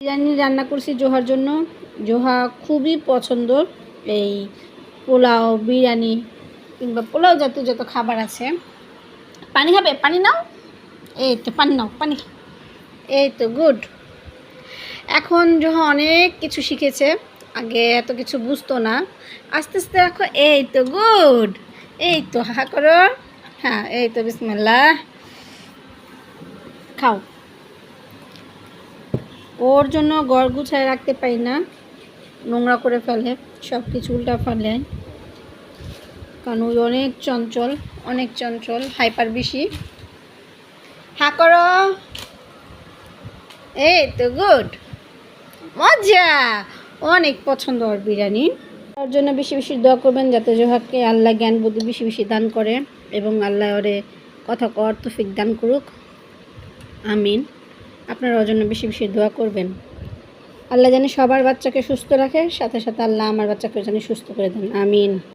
বিরিয়ানি রান্না করছি জোহার জন্য। জোহা খুবই পছন্দ। এই পোলাও, বিরিয়ানি কিংবা পোলাও জাতীয় যত খাবার আছে। পানি খাবে? পানি নাও। এই তো পানি নাও, পানি। এই তো গুড। এখন জোহা অনেক কিছু শিখেছে। আগে এত কিছু বুঝতো না। আস্তে আস্তে দেখো এই তো গুড। এই তো হা করো। হ্যাঁ এই তো বিসমিল্লাহ। খাও। ওর জন্য গড় গুছায় রাখতে পারি না। নোংরা করে ফেলে সব কিছু উল্টা ফেলে। কারণ ওই অনেক চঞ্চল অনেক চঞ্চল, হাইপার বেশি। হা, করো। এই তো গুড। মজা। অনেক পছন্দ ওর বিরিয়ানি। তার জন্য বেশি বেশি দোয়া করবেন যাতে জোহাকে আল্লাহ জ্ঞান বুদ্ধি বেশি বেশি দান করে এবং আল্লাহ ওরে কথা কর তফিক দান করুক। আমিন। আপনারা ওর বেশি বেশি দোয়া করবেন। আল্লাহ জানি সবার বাচ্চাকে সুস্থ রাখে, সাথে সাথে আল্লাহ আমার বাচ্চাকে জানি সুস্থ করে দেন। আমিন।